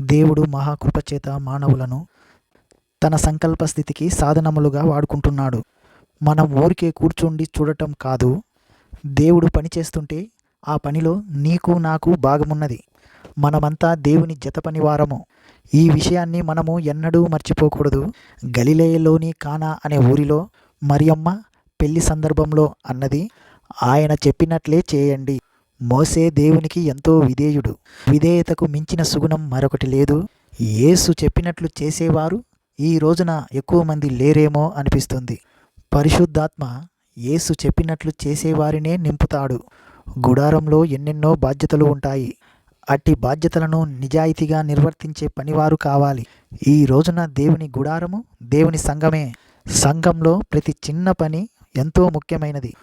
దేవుడు మహాకృపచేత మానవులను తన సంకల్ప స్థితికి సాధనములుగా వాడుకుంటున్నాడు. మనం ఊరికే కూర్చుండి చూడటం కాదు. దేవుడు పని చేస్తుంటే ఆ పనిలో నీకు నాకు భాగమున్నది. మనమంతా దేవుని జత పనివారము. ఈ విషయాన్ని మనము ఎన్నడూ మర్చిపోకూడదు. గలిలేయలోని కానా అనే ఊరిలో మరియమ్మ పెళ్ళి సందర్భంలో అన్నది ఆయన చెప్పినట్లే చేయండి. మోసే దేవునికి ఎంతో విధేయుడు. విధేయతకు మించిన సుగుణం మరొకటి లేదు. యేసు చెప్పినట్లు చేసేవారు ఈ రోజున ఎక్కువ మంది లేరేమో అనిపిస్తుంది. పరిశుద్ధాత్మ యేసు చెప్పినట్లు చేసేవారినే నింపుతాడు. గుడారంలో ఎన్నెన్నో బాధ్యతలు ఉంటాయి. అట్టి బాధ్యతలను నిజాయితీగా నిర్వర్తించే పనివారు కావాలి. ఈ రోజున దేవుని గుడారము దేవుని సంఘమే. సంఘంలో ప్రతి చిన్న పని ఎంతో ముఖ్యమైనది.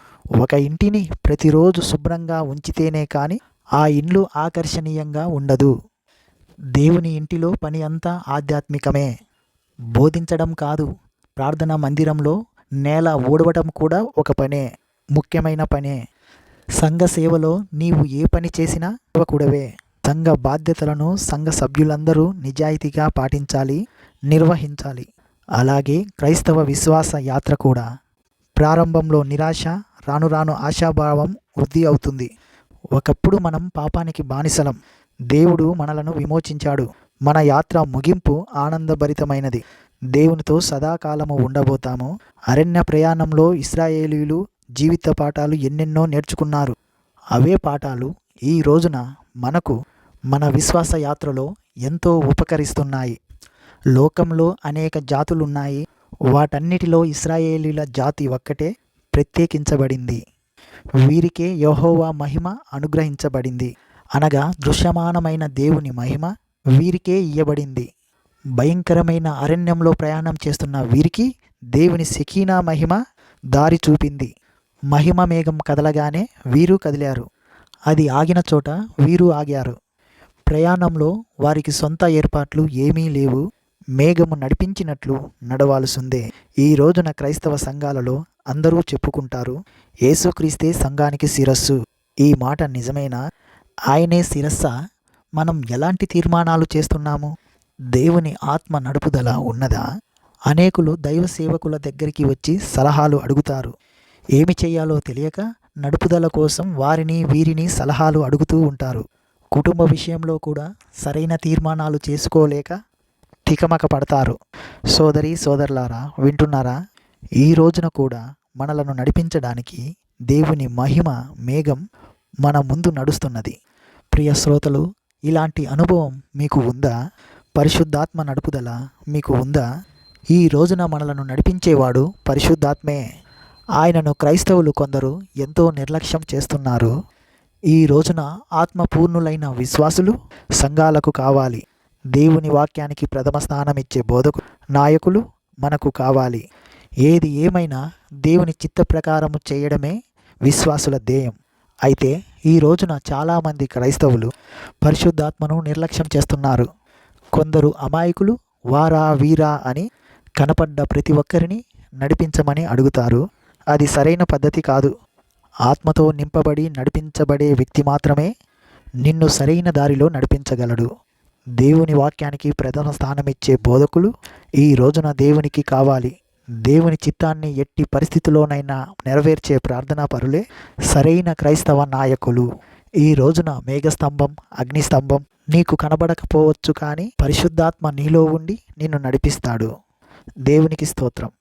ఒక ఇంటిని ప్రతిరోజు శుభ్రంగా ఉంచితేనే కానీ ఆ ఇండ్లు ఆకర్షణీయంగా ఉండదు. దేవుని ఇంటిలో పని అంతా ఆధ్యాత్మికమే. బోధించడం కాదు ప్రార్థనా మందిరంలో నేల ఊడవటం కూడా ఒక పనే ముఖ్యమైన పనే. సంఘ సేవలో నీవు ఏ పని చేసినా సేవకుడవే. సంఘ బాధ్యతలను సంఘ సభ్యులందరూ నిజాయితీగా పాటించాలి నిర్వహించాలి. అలాగే క్రైస్తవ విశ్వాస యాత్ర కూడా. ప్రారంభంలో నిరాశ రాను రాను ఆశాభావం వృద్ధి అవుతుంది. ఒకప్పుడు మనం పాపానికి బానిసలం. దేవుడు మనలను విమోచించాడు. మన యాత్ర ముగింపు ఆనందభరితమైనది. దేవునితో సదాకాలము ఉండబోతాము. అరణ్య ప్రయాణంలో ఇస్రాయేలీలు జీవిత పాఠాలు ఎన్నెన్నో నేర్చుకున్నారు. అవే పాఠాలు ఈ రోజున మనకు మన విశ్వాస యాత్రలో ఎంతో ఉపకరిస్తున్నాయి. లోకంలో అనేక జాతులున్నాయి. వాటన్నిటిలో ఇస్రాయేలీల జాతి ఒక్కటే. ప్రత్యేకించబడింది. వీరికే యహోవా మహిమ అనుగ్రహించబడింది. అనగా దృశ్యమానమైన దేవుని మహిమ వీరికే ఇయ్యబడింది. భయంకరమైన అరణ్యంలో ప్రయాణం చేస్తున్న వీరికి దేవుని సెకీనా మహిమ దారి చూపింది. మహిమ మేఘం కదలగానే వీరు కదిలారు. అది ఆగిన చోట వీరు ఆగారు. ప్రయాణంలో వారికి సొంత ఏర్పాట్లు ఏమీ లేవు. మేఘము నడిపించినట్లు నడవాల్సిందే. ఈ రోజున క్రైస్తవ సంఘాలలో అందరూ చెప్పుకుంటారు యేసుక్రీస్తే సంఘానికి శిరస్సు. ఈ మాట నిజమేనా? ఆయనే శిరస్స? మనం ఎలాంటి తీర్మానాలు చేస్తున్నాము? దేవుని ఆత్మ నడుపుదల ఉన్నదా? అనేకులు దైవ సేవకుల దగ్గరికి వచ్చి సలహాలు అడుగుతారు. ఏమి చేయాలో తెలియక నడుపుదల కోసం వారిని వీరిని సలహాలు అడుగుతూ ఉంటారు. కుటుంబ విషయంలో కూడా సరైన తీర్మానాలు చేసుకోలేక తికమక పడతారు. సోదరి సోదరులారా వింటున్నారా? ఈ రోజున కూడా మనలను నడిపించడానికి దేవుని మహిమ మేఘం మన ముందు నడుస్తున్నది. ప్రియ శ్రోతలు ఇలాంటి అనుభవం మీకు ఉందా? పరిశుద్ధాత్మ నడుపుదల మీకు ఉందా? ఈ రోజున మనలను నడిపించేవాడు పరిశుద్ధాత్మే. ఆయనను క్రైస్తవులు కొందరు ఎంతో నిర్లక్ష్యం చేస్తున్నారు. ఈ రోజున ఆత్మపూర్ణులైన విశ్వాసులు సంఘాలకు కావాలి. దేవుని వాక్యానికి ప్రథమ స్థానమిచ్చే బోధకు నాయకులు మనకు కావాలి. ఏది ఏమైనా దేవుని చిత్త ప్రకారము చేయడమే విశ్వాసుల ధ్యేయం. అయితే ఈ రోజున చాలామంది క్రైస్తవులు పరిశుద్ధాత్మను నిర్లక్ష్యం చేస్తున్నారు. కొందరు అమాయకులు వారా వీరా అని కనపడ్డ ప్రతి ఒక్కరిని నడిపించమని అడుగుతారు. అది సరైన పద్ధతి కాదు. ఆత్మతో నింపబడి నడిపించబడే వ్యక్తి మాత్రమే నిన్ను సరైన దారిలో నడిపించగలడు. దేవుని వాక్యానికి ప్రథమ స్థానమిచ్చే బోధకులు ఈ రోజున దేవునికి కావాలి. దేవుని చిత్తాన్ని ఎట్టి పరిస్థితిలోనైనా నెరవేర్చే ప్రార్థనా పరులే సరైన క్రైస్తవ నాయకులు. ఈ రోజున మేఘస్తంభం అగ్నిస్తంభం నీకు కనబడకపోవచ్చు కానీ పరిశుద్ధాత్మ నీలో ఉండి నిన్ను నడిపిస్తాడు. దేవునికి స్తోత్రం.